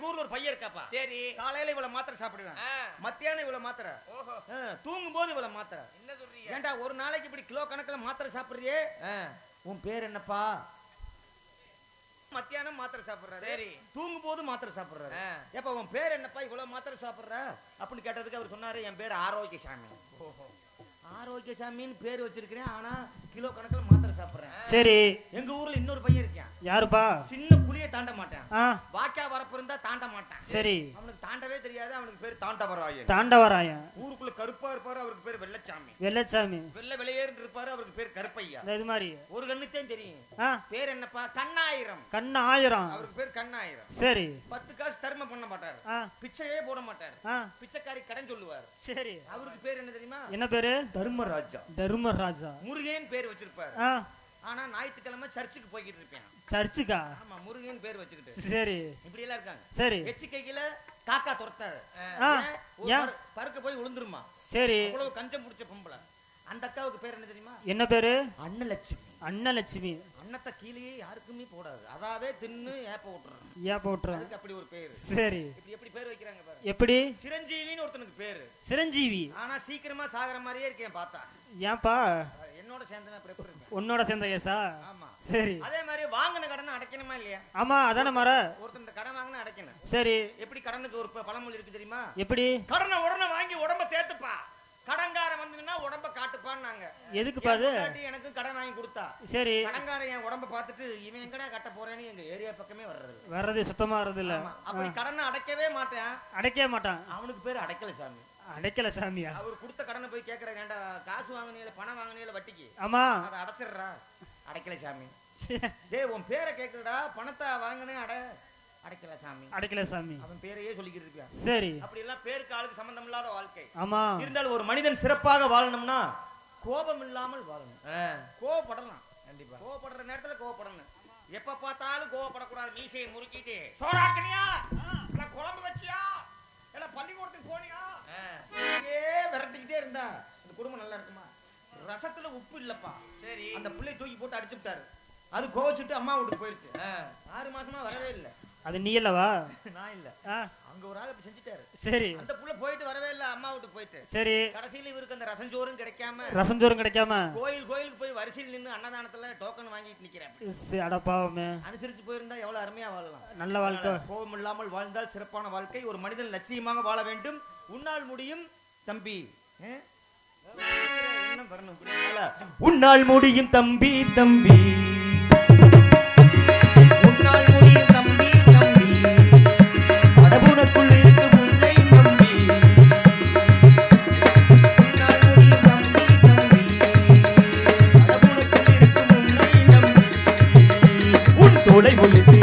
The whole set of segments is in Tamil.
எங்க ஊர்ல ஒரு பையன் இருக்காப்பா. சரி. காலையில இவ்வளவு மாத்திரை சாப்பிடுவேன். மத்தியானம் இவ்வளவு மாத்திரை. ஓஹோ. தூங்கும் போது இவ்வளவு மாத்திரை. என்ன சொல்றீங்க? ஏன்டா ஒரு நாளைக்கு இப்படி கிலோ கணக்குல மாத்திரை சாப்பிடுறியே? உன் பேர் என்னப்பா? மத்தியானம் மாத்திரை சாப்பிடுறாரு. சரி. தூங்கும் போது மாத்திரை சாப்பிடுறாரு. ஆ. ஏப்பா உன் பேர் என்னப்பா? இவ்வளவு மாத்திரை சாப்பிடுற? அப்படின்னு கேட்டதுக்கு அவர் சொன்னாரு என் பேர் ஆரோக்கியசாமி. ஓஹோ. ஆரோக்கியசாமின்னு பேர் வச்சிருக்கிறேன் ஆனா கிலோ கணக்குல மாத்திரை சாப்பிடுறேன். சரி. எங்க ஊர்ல இன்னொரு பையன் இருக்கான். யாருப்பா? சின்ன தாண்ட மாட்டான் வாக்கா வரப்பு இருந்தா தாண்ட மாட்டான் சரி. அவனுக்கு தாண்டவே தெரியாது அவனுக்கு பேர் தாண்டவராயன். தாண்டவராயன். ஊருக்குள்ள கருப்பா இருப்பாரு அவருக்கு பேர் வெள்ளச்சாமி. வெள்ளச்சாமி. வெள்ளை வெளியேறு இருப்பாரு அவருக்கு பேர் கருப்பையா. இது மாதிரி. ஒரு கண்ணுத்தான் தெரியும். பேர் என்னப்பா? கண்ணாயிரம். கண்ணு ஆயிரம் அவருக்கு பேர் கண்ணாயிரம். சரி. பத்து காசு தர்மம் பண்ண மாட்டாரு. பிச்சையே போட மாட்டாரு. பிச்சைக்காரி கடன் சொல்லுவார். சரி. அவருக்கு பேர் என்ன தெரியுமா? என்ன பேரு? தர்மராஜா. தர்மராஜா. முருகன் பேர் வச்சிருப்பாரு. ஆனா ஞாயிற்றுக்கிழமை சர்ச்சுக்கு போய்கிட்டு இருப்பேன். சர்ச்சுக்கா? ஆமா முருகன் பேர் வச்சுக்கிட்டு. சரி. இப்படி எல்லாம் இருக்காங்க. சரி. எச்சிக்கையில காக்கா துரத்தாரு. பருக்க போய் விழுந்துருமா சரி. அவ்வளவு கஞ்சம் பிடிச்ச பொம்பளை. அந்த அக்காவுக்கு பேர் என்ன தெரியுமா? என்ன பேரு? அன்னலட்சுமி. அன்னலட்சுமி. அன்னத்தை கீழேயே யாருக்குமே போடாது. அதாவே தின்னு ஏப்ப விட்டுறோம் போட்டுரும் அதுக்கு அப்படி ஒரு பேரு. சரி. இப்படி எப்படி பேர் வைக்கிறாங்க பாரு. எப்படி? சிரஞ்சீவின்னு ஒருத்தனுக்கு பேரு. சிரஞ்சீவி. ஆனா சீக்கிரமா சாகுற மாதிரியே இருக்கேன் பார்த்தா. ஏன்பா? என்னோட சேர்ந்தவன் அப்புறம் எப்படி இருக்கேன்? உன்னோட சேர்ந்த கேசா ஆமா. சரி. அதே மாதிரி வாங்கின கடனை அடைக்கணுமா இல்லையா? ஆமா அதானே மர. ஒருத்தன் கடன் வாங்கினா அடைக்கணும். சரி. எப்படி கடனுக்கு ஒரு பழமொழி இருக்கு தெரியுமா? எப்படி? கடனை உடனே வாங்கி உடம்ப தேத்துப்பா. வந்ததுன்னா உடம்ப காட்டுப்பான்னாங்க. என் பொண்டாட்டி எனக்கு கடன் வாங்கி கொடுத்தா. சரி. கடன்காரன் என் உடம்ப பார்த்துட்டு இவன் எங்கடா கட்ட போறேன்னு எங்க ஏரியா பக்கமே வர்றது. வர்றது சுத்தமா வர்றது இல்ல. அப்படி கடனை அடைக்கவே மாட்டேன். அடைக்கவே மாட்டான். அவனுக்கு பேர் அடைக்கல சாமி. அடைக்கல சாமியா? அவர் கொடுத்த கடனை போய் கேட்கற ஏன்டா காசு வாங்கினீல பணம் வாங்கினீல வட்டிக்கு? ஆமா. அதை அடைச்சிடுறா. அடைக்கல சாமி. டேய் உன் பேரை கேட்கலடா பணத்தை வாங்கினே அட. அடைக்கல சாமி. அடைக்கல சாமி. அவன் பேரையே சொல்லிக்கிட்டு இருக்கான் சரி. அப்படி எல்லாம் பேருக்கு ஆளுக்கு சம்பந்தம் இல்லாத வாழ்க்கை. ஆமா. இருந்தாலும் ஒரு மனிதன் சிறப்பாக வாழணும்னா கோபம் இல்லாமல் வாழணும் கோவப்படலாம். கண்டிப்பா. கோவப்படுற நேரத்துல கோவப்படணும். எப்ப பார்த்தாலும் கோவப்படக்கூடாது. மீசையை முறுக்கிட்டு சோறாக்கனியா? இல்ல குழம்பு வச்சியா? இல்ல பள்ளிக்கூடத்துக்கு போனியா? விரட்டிக்கிட்டே இருந்தா இந்த குடும்பம் நல்லா இருக்குமா? ரசத்துல உப்பு இல்லப்பா. சரி. அந்த பிள்ளை தூக்கி போட்டு அடிச்சு விட்டாரு அது கோவச்சுட்டு அம்மா வீட்டுக்கு போயிருச்சு. ஆறு மாசமா வரவே இல்ல. அது நீ அல்லவா? நான் இல்ல. அங்க ஒரு ஆள் செஞ்சுட்டாரு. சரி. அந்த புள்ள போயிட்டு வரவே இல்ல அம்மா வீட்டுக்கு போயிட்டு. சரி. கடைசியில இவருக்கு அந்த ரசஞ்சோறும் கிடைக்காம ரசஞ்சோறும் கிடைக்காம. கோயில் கோயிலுக்கு போய் வரிசையில் நின்னு அன்னதானத்துல டோக்கன் வாங்கிட்டு நிக்கிறேன். அட பாவமே. அனுசரிச்சு போயிருந்தா எவ்வளவு அருமையா வாழலாம். நல்ல வாழ்க்கை. கோபம் இல்லாமல் வாழ்ந்தால் சிறப்பான வாழ்க்கை. ஒரு மனிதன் லட்சியமாக வாழ வேண்டும். உன்னால் முடியும் தம்பி? உன்னால் முடியும் தம்பி தம்பி. தோலை ஒழித்து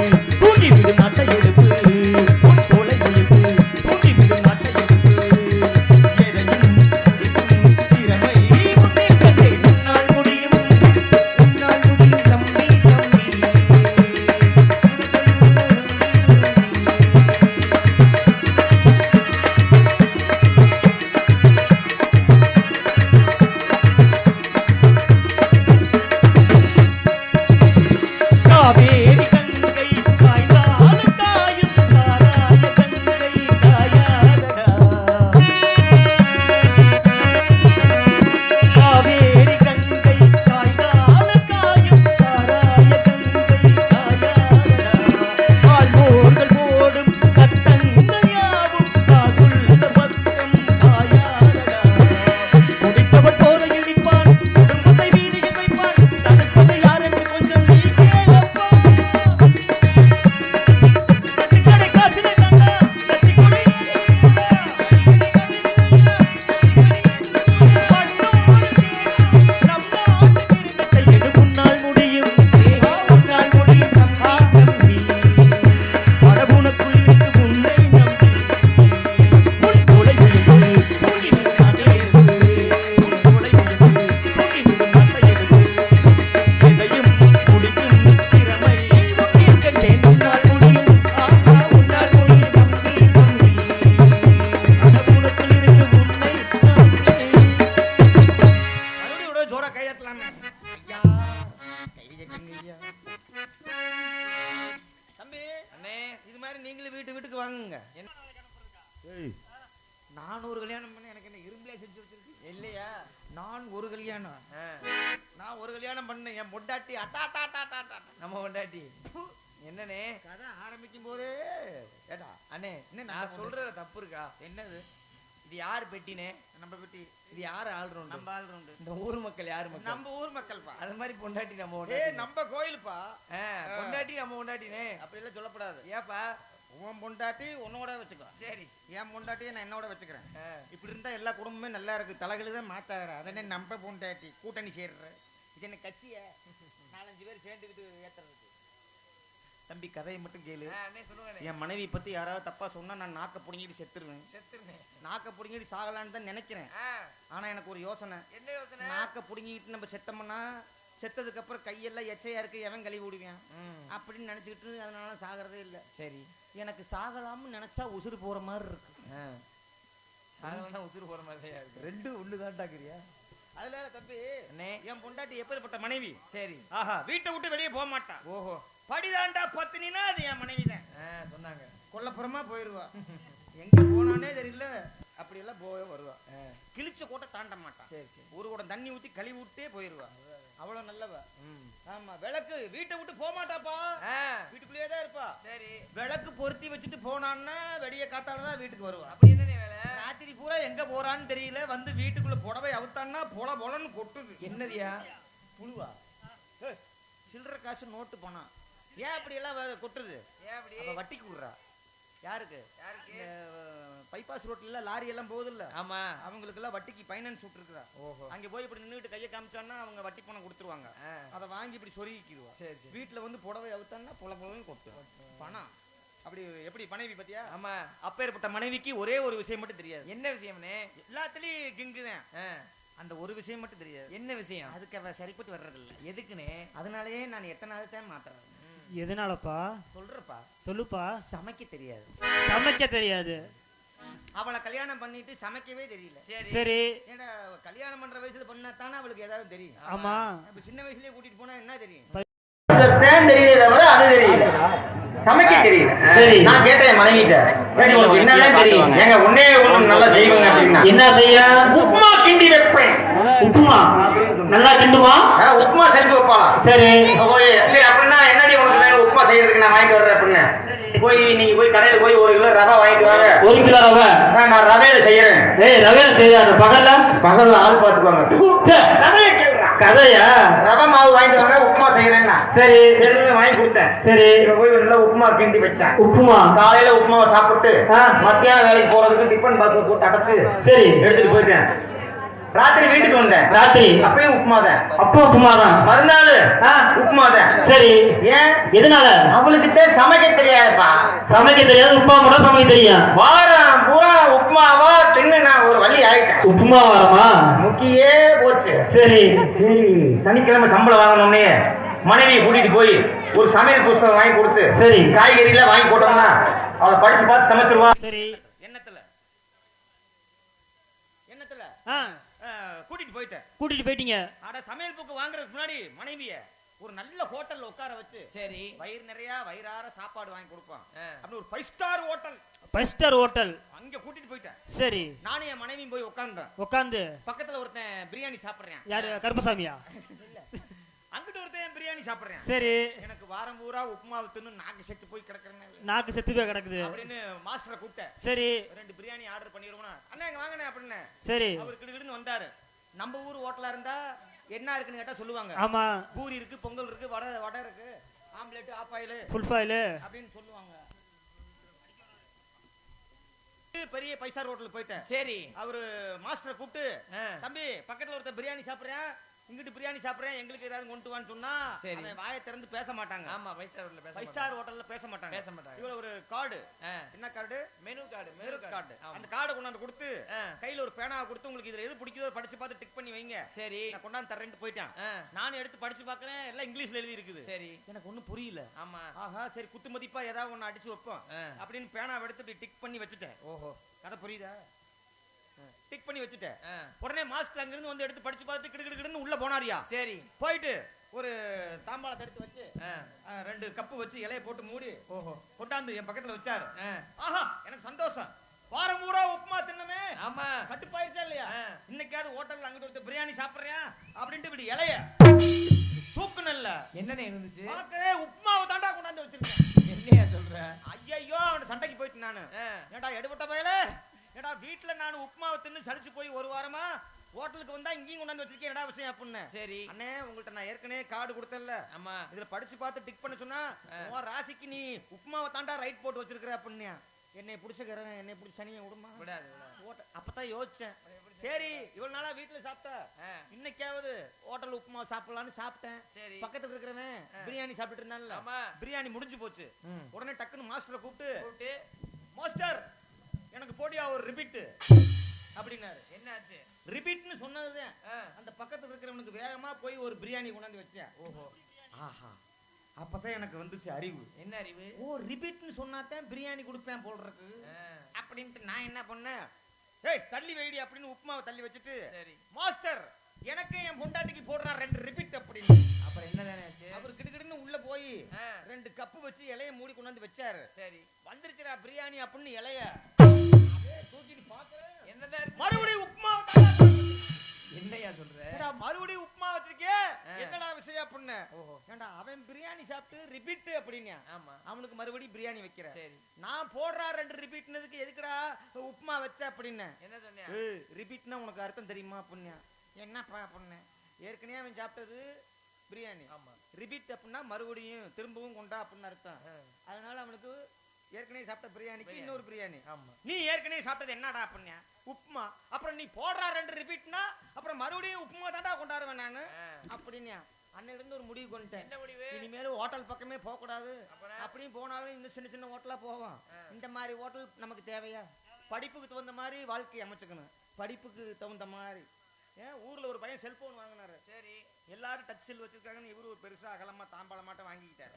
நம்ம பொண்டாட்டி என்னனே கதை ஆரம்பிக்கும் போதே. ஏடா அண்ணே என்ன நான் சொல்றது தப்பு இருக்கா? என்னது? இது யார் பெட்டினே? நம்ம பெட்டி. இது யார் ஆள்றோம் நம்ம ஆள்றோம் இந்த ஊர் மக்கள் யார் மக்கள்? நம்ம ஊர் மக்கள்ப்பா அது மாதிரி பொண்டாட்டி நம்ம ஏ நம்ம கோயிலுப்பா. பொண்டாட்டி நம்ம பொண்டாட்டினே அப்படி எல்லாம் சொல்லக்கூடாது ஏப்பா? உன் பொண்டாட்டி உன்னோட வச்சுக்கோ சரி. என் பொண்டாட்டியை நான் என்னோட வச்சுக்கிறேன். இப்படி இருந்தா எல்லா குடும்பமே நல்லா இருக்கு. தலைகளை தான் மாத்தாகிற அதனே நம்ம பொண்டாட்டி? கூட்டணி சேர்ற. இது என்ன கட்சிய நாலஞ்சு பேர் சேர்ந்துக்கிட்டு ஏத்துறதுக்கு தம்பி கதையை மட்டும் கேளு. என் மனைவி பத்தி யாராவது தப்பா சொன்னா நான் நாக்க புடுங்கிட்டு செத்துருவேன். செத்துருமே. நாக்க புடுங்கிட்டு சாகலான்னு தான் நினைக்கிறேன். ஆனா எனக்கு ஒரு யோசனை. என்ன யோசனை? நாக்க புடுங்கிட்டு நம்ம செத்தோம்னா செத்ததுக்கு அப்புறம் கையெல்லாம் எச்சையா இருக்கு எவன் கழுவி விடுவேன்? அப்படின்னு நினைச்சுக்கிட்டு அதனால சாகிறதே இல்லை. சரி. எனக்கு சாகலாம்னு நினைச்சா உசுறு போற மாதிரி இருக்கு. ஆ. சாகலைன்னா உசுறு போற இருக்கு? ரெண்டு ஒண்ணு தான்டாக்குறியா அதுல தம்பி என் பொண்டாட்டி எப்பேற்பட்ட மனைவி? சரி. ஆஹா வீட்டை விட்டு வெளியே போக மாட்டா. ஓஹோ. படிதாண்டா பத்தினா அது என் மனைவி தான் சொன்னாங்க. கொல்லப்புறமா போயிருவா. எங்க போனானே தெரியல. அப்படியெல்லாம் போவே வருவா. கிழிச்ச கூட்ட தாண்ட மாட்டான் சரி சரி. ஒரு கூட தண்ணி ஊத்தி கழுவி விட்டே போயிருவா. அவ்வளவு நல்லவ. ஆமா விளக்கு வீட்டை விட்டு போக மாட்டாப்பா. வீட்டுக்குள்ளேயே தான் இருப்பா. சரி. விளக்கு பொருத்தி வச்சுட்டு போனான்னா வெடிய காத்தால தான் வீட்டுக்கு வருவா. அப்படி என்னண்ணே வேலை? ராத்திரி பூரா எங்க போறான்னு தெரியல. வந்து வீட்டுக்குள்ள புடவை அவுத்தான்னா பொல பொலன்னு கொட்டுது. என்னதியா? புழுவா? சில்லறை காசு நோட்டு போனா ஏன் அப்படி எல்லாம் வ- கொட்டுது ஏன் அப்படி? வட்டிக்கு விடுறா. யாருக்கு? யாருக்கு? பைபாஸ் ரோட்ல லாரி எல்லாம் போகுது இல்ல ஆமா. அவங்களுக்கு எல்லாம் வட்டிக்கு ஃபைனான்ஸ் விட்டுருக்குறா ஓஹோ. அங்க போய் இப்படி நின்னுட்டு கையை காமிச்சான்னா அவங்க வட்டி பணம் கொடுத்துருவாங்க. அதை வாங்கி இப்படி சொருகிக்கிடுவா. சரி வீட்டுல வந்து புடவை அவுத்தான்னா பொல பொலன்னு கொட்டும் பணம். அப்படி எப்படி மனைவி பத்தியா? ஆமா. அப்பேற்பட்ட மனைவிக்கு ஒரே ஒரு விஷயம் மட்டும் தெரியாது. என்ன விஷயம்னே? எல்லாத்துலயும் கிங்கு தான். ஆ, அந்த ஒரு விஷயம் மட்டும் தெரியாது. என்ன விஷயம்? அதுக்கு அவ சரிப்பட்டு வர்றதில்ல. எதுக்குண்ணே அதனாலயே நான் எத்தனை நாள் தான் மாத்துறேன். எதனாலப்பா? சொல்றப்பா சொல்லுப்பா. சமைக்க தெரியாது. சமைக்க தெரியாது. அவளை கல்யாணம் பண்ணிட்டு சமைக்கவே தெரியல. சரி. சரி. ஏன்டா கல்யாணம் பண்ற வயசுல பண்ணா தானே அவளுக்கு ஏதாவது தெரியும்? ஆமா. அப்ப சின்ன வயசுலயே கூட்டிட்டு போனா என்ன தெரியும்? தெரியல தவிர அது தெரியல. சமைக்க தெரியல. சரி. நான் கேட்டேன் மனைவிட்ட. "ஏடி, உனக்கு என்னதான் தெரியும். ஏங்க ஒன்னே ஒண்ணு நல்லா செய்வாங்க அப்படின்னா. என்ன செய்ய? உப்புமா கிண்டி வைப்பேன். உப்புமா. நல்லா கிண்டுமா? உப்புமா செஞ்சு வைப்பாளாம் சரி. சரி அப்படின்னா என்னடி உனக்கு வேணும்? உப்புமா செய்யறதுக்கு நான் வாங்கிட்டு வர்றேன் அப்படின்னு. போய் நீங்க போய் கடையில போய் ஒரு கிலோ ரவை வாங்கிட்டு வாங்க. ஒரு கிலோ ரவை? நான் ரவையில செய்யறேன். ஏய் ரவையில செய்யாத பகல்ல? பகல்ல ஆள் பாத்துக்குவாங்க. கதையா? ரவை மாவு வாங்கிட்டு வாங்க உப்புமா செய்யறேன்னா சரி. சரின்னு வாங்கி கொடுத்தேன். சரி. போய் நல்லா உப்புமா கிண்டி வச்சேன். உப்புமா? காலையில உப்புமாவை சாப்பிட்டு. மத்தியானம் வேலைக்கு போறதுக்கு டிஃபன் பாக்ஸ்ல போட்டு அடைச்சு சரி. எடுத்துட்டு போயிட்டேன். ராத்திரி வீட்டுக்கு வந்தேன். ராத்திரி. அப்பயும் உப்புமா தான் அப்போ உப்புமா தான் மறுநாள் ஆ. உப்புமா தான் சரி. ஏன்? எதனால? அவளுக்கு சமைக்க தெரியாதுப்பா. சமைக்க தெரியாது உப்புமா மட்டும் சமைக்க தெரியும். வாரம் பூரா உப்புமாவா தின்னு நான் ஒரு வழி ஆயிட்டேன். உப்புமா வரமா? முக்கியே போச்சு. சரி. சரி சனிக்கிழமை சம்பளம் வாங்கணும்னே மனைவியை கூட்டிட்டு போய் ஒரு சமையல் புஸ்தகம் வாங்கி கொடுத்து சரி. காய்கறி எல்லாம் வாங்கி போட்டோம்னா அவளை படிச்சு பார்த்து சமைச்சிருவா. சரி. எண்ணத்துல எண்ணத்துல ஆ. கூட்டிட்டு போயிட்டேன். கூட்டிட்டு போயிட்டீங்க? ஆனா சமையல் புக்கு வாங்குறதுக்கு முன்னாடி மனைவிய ஒரு நல்ல ஹோட்டல்ல உட்கார வச்சு சரி. வயிறு நிறைய வயிறார சாப்பாடு வாங்கி கொடுப்பான். ஆ. அப்படி ஒரு five star hotel five star hotel அங்க கூட்டிட்டு போயிட்டேன். சரி. நானும் என் மனைவியும் போய் உட்காந்துறேன் உட்காந்து பக்கத்துல ஒருத்தன் பிரியாணி சாப்பிடுறேன். யாரு? கருப்பசாமியா? அங்கிட்டு ஒருத்தன் பிரியாணி சாப்பிடுறேன். சரி. எனக்கு வாரம் பூரா உப்புமாவை தின்னு நாக்கு செத்து போய் கிடக்குறேன் நாக்கு செத்து போய் கிடக்குது. அப்படின்னு மாஸ்டரை கூப்பிட்டேன். சரி. ரெண்டு பிரியாணி ஆர்டர் பண்ணிடுவோம்னா அண்ணா இங்க வாங்கண்ணே அப்படின்னு. சரி. அவர் கிடுகிடுன்னு வந்தாரு. நம்ம ஊர் ஹோட்டலா இருந்தா என்ன இருக்குன்னு கேட்டா சொல்லுவாங்க. ஆமா. பூரி இருக்கு பொங்கல் இருக்கு வடை வடை இருக்கு omelette half boil full boil அப்படின்னு சொல்லுவாங்க. பெரிய ஃபைவ் ஸ்டார் ஹோட்டல் போயிட்டேன். சரி. அவரு மாஸ்டரை கூப்பிட்டு. தம்பி பக்கத்துல ஒருத்தர் பிரியாணி சாப்பிடுறேன் இங்கிட்டு பிரியாணி சாப்பிடுறேன் எங்களுக்கு ஏதாவது கொண்டு வான்னு சொன்னா சரி. வாயை திறந்து பேச மாட்டாங்க. ஆமா ஃபைவ் ஸ்டார் ஹோட்டல்ல பேச ஃபைவ். ஸ்டார் ஹோட்டல்ல பேச மாட்டாங்க. பேச மாட்டாங்க. இவரு ஒரு கார்டு. என்ன card? Menu card menu card. அந்த கார்டை கொண்டாந்து கொடுத்து கையில ஒரு பேனாவை கொடுத்து உங்களுக்கு இதுல எது பிடிக்குதோ படிச்சு பார்த்து டிக் பண்ணி வைங்க. சரி. நான் கொண்டாந்து தரேன்ட்டு போயிட்டேன். நானும் எடுத்து படிச்சு பார்க்கறேன் எல்லாம் இங்கிலீஷ்ல எழுதி இருக்குது சரி. எனக்கு ஒண்ணும் புரியல. ஆமா. ஆஹா சரி குத்து மதிப்பா ஏதாவது ஒண்ணு அடிச்சு வைப்போம். அப்படின்னு பேனாவை எடுத்து டிக் பண்ணி வச்சுட்டேன். ஓஹோ. கதை புரியுதா? டிக் பண்ணி வச்சுட்டேன். உடனே மாஸ்டர் அங்கிருந்து வந்து எடுத்து படிச்சு பார்த்து கிடு கிடு கிடுன்னு உள்ள போனாரியா? சரி. போயிட்டு ஒரு தாம்பாளத்தை எடுத்து வச்சு ரெண்டு கப்பு வச்சு இலைய போட்டு மூடி ஓஹோ. கொண்டாந்து என் பக்கத்துல வச்சாரு. ஆஹா எனக்கு சந்தோஷம். வாரம் பூரா உப்புமா தின்னமே. ஆமா. கட்டுப்பாயிருச்சா இல்லையா. இன்னைக்காவது ஹோட்டல்ல அங்கிட்டு ஒருத்தர் பிரியாணி சாப்பிடுறியா? அப்படின்ட்டு இப்படி இலைய தூக்குனல்ல என்னண்ணே இருந்துச்சு? பார்க்கவே உப்புமாவை தாண்டா கொண்டாந்து வச்சிருக்கேன். என்னையா சொல்ற? ஐயோ அவன் சண்டைக்கு போயிட்டு நானு. ஏடா எடுபட்ட பயல? ஏடா வீட்டுல நான் உப்புமாவை தின்னு சலிச்சு போய் ஒரு வாரமா ஹோட்டலுக்கு வந்தா இங்கேயும் கொண்டாந்து வச்சிருக்கேன். என்னடா விஷயம் அப்படின்னு. சரி. அண்ணே உங்கள்ட்ட நான் ஏற்கனவே கார்டு கொடுத்தேன்ல. ஆமா. இதுல படிச்சு பார்த்து டிக் பண்ண சொன்னா. உன் ராசிக்கு நீ உப்புமாவை தாண்டா ரைட் போட்டு வச்சிருக்கிற அப்படின்னு என்னை பிடிச்சக்கிறேன் என்னை பிடிச்ச சனியை விடுமா? விடாது அப்பதான் யோசிச்சேன். சரி இவ்வளவு நாளா வீட்டுல சாப்பிட்ட. இன்னைக்காவது ஹோட்டல் உப்புமா சாப்பிடலாம்னு சாப்பிட்டேன். சரி. பக்கத்துல இருக்கிறவன் பிரியாணி சாப்பிட்டு இருந்தான்ல. பிரியாணி முடிஞ்சு போச்சு. உடனே டக்குன்னு மாஸ்டரை கூப்பிட்டு மாஸ்டர் ஒரு ரிப்பீட் அப்படின்னாரு. என்னாச்சு? ரிப்பீட்னு சொன்னதுதான். ஆ, அந்த பக்கத்துல இருக்கிறவனுக்கு வேகமா போய் ஒரு பிரியாணி கொண்டாந்து வச்சேன். ஓஹோ. ஆஹா. அப்பதான் எனக்கு வந்துச்சு அறிவு. என்ன அறிவு? ஓ ரிப்பீட்னு சொன்னாதான் பிரியாணி கொடுப்பேன் போடுறதுக்கு அப்படின்ட்டு நான் என்ன பண்ணேன் ஏய் தள்ளி வைடி அப்படின்னு உப்புமாவை தள்ளி வச்சுட்டு சரி. மாஸ்டர் எனக்கு என் பொண்டாட்டிக்கு போடுறான் ரெண்டு ரிப்பீட் அப்படின்னு. அப்புறம் என்னதானே ஆச்சு? அவர் கிடுகிடுன்னு உள்ள போய் ரெண்டு கப்பு வச்சு இலைய மூடி கொண்டு வந்து வச்சாரு. சரி. வந்துருச்சுடா பிரியாணி அப்படின்னு இலைய. மறுபடியும் உப்புமா என்னையா சொல்ற? மறுபடியும் உப்புமா வச்சிருக்கே ஆ. என்னடா விஷயம் அப்படின்னு ஓஹோ. ஏண்டா அவன் பிரியாணி சாப்பிட்டு ரிப்பீட் அப்படின்னு ஆமா. அவனுக்கு மறுபடியும் பிரியாணி வைக்கிறேன் சரி. நான் போடுறா ரெண்டு ரிப்பீட்னதுக்கு எதுக்குடா உப்புமா வச்ச அப்படின்னு? என்ன ரிப்பீட்னா உனக்கு அர்த்தம் தெரியுமா அப்படின்னு என்னப்பா அப்படின்னு ஏற்கனவே அவன் சாப்பிட்டது பிரியாணி. ஆமா. ரிப்பீட் அப்படின்னா மறுபடியும் திரும்பவும் கொண்டா அப்படின்னு அர்த்தம். அதனால அவனுக்கு ஏற்கனவே சாப்பிட்ட பிரியாணிக்கு பிரியாணி. இன்னொரு பிரியாணி. ஆமா. நீ ஏற்கனவே சாப்பிட்டது என்னடா அப்படின்னா உப்புமா. அப்புறம் நீ போடுறா ரெண்டு ரிப்பீட்னா அப்புறம் மறுபடியும் உப்புமா தாண்டா கொண்டாடுவேன் நான். அப்படின்னு அன்னையில இருந்து ஒரு முடிவு கொண்டுட்டேன். என்ன முடிவு? இனிமேல் ஹோட்டல் பக்கமே போக கூடாது அப்புறம்? அப்படியும் போனாலும் இந்த சின்ன சின்ன ஹோட்டலா போவோம். இந்த மாதிரி ஹோட்டல் நமக்கு தேவையா? படிப்புக்கு தகுந்த மாதிரி வாழ்க்கையை அமைச்சுக்கணும். படிப்புக்கு தகுந்த மாதிரி. ஏன் ஊர்ல ஒரு பையன் செல்போன் வாங்கினாரு. சரி. எல்லாரும் டச் செல் வச்சிருக்காங்கன்னு இவரு ஒரு பெருசா அகலமா தாம்பாளமாட்டம் வாங்கிக்கிட்டாரு.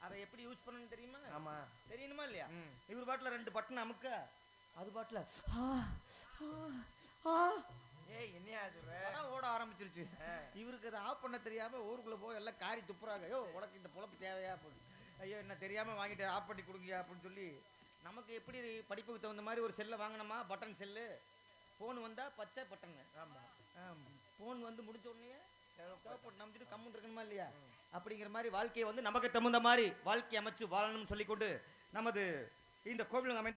அதை எப்படி யூஸ் பண்ணணும்னு தெரியுமா? ஆமா. தெரியணுமா இல்லையா. இவர் பாட்டுல ரெண்டு பட்டன் அமுக்க அது பாட்டுல ஏய் என்னையா சொல்ற? ஓட ஆரம்பிச்சிருச்சு. இவருக்கு அதை ஆஃப் பண்ண தெரியாம ஊருக்குள்ள போய் எல்லாம் காரி துப்புறாங்க. ஐயோ உனக்கு இந்த பொழப்பு தேவையா அப்படின்னு ஐயோ என்ன தெரியாம வாங்கிட்டு ஆஃப் பண்ணி கொடுங்க அப்படின்னு சொல்லி நமக்கு எப்படி படிப்புக்கு தகுந்த மாதிரி ஒரு செல்லை வாங்கினோமா பட்டன் செல்லு ஃபோன் வந்தா பச்சை பட்டன் ஆமா. ஃபோன் வந்து முடிஞ்ச உடனே நம்பிட்டு கம்முன்னு இருக்கணுமா இல்லையா? அப்படிங்கிற மாதிரி வாழ்க்கையை வந்து நமக்கு தகுந்த மாதிரி வாழ்க்கை அமைச்சு வாழணும்னு சொல்லிக்கொண்டு நமது இந்த கோவில் அமை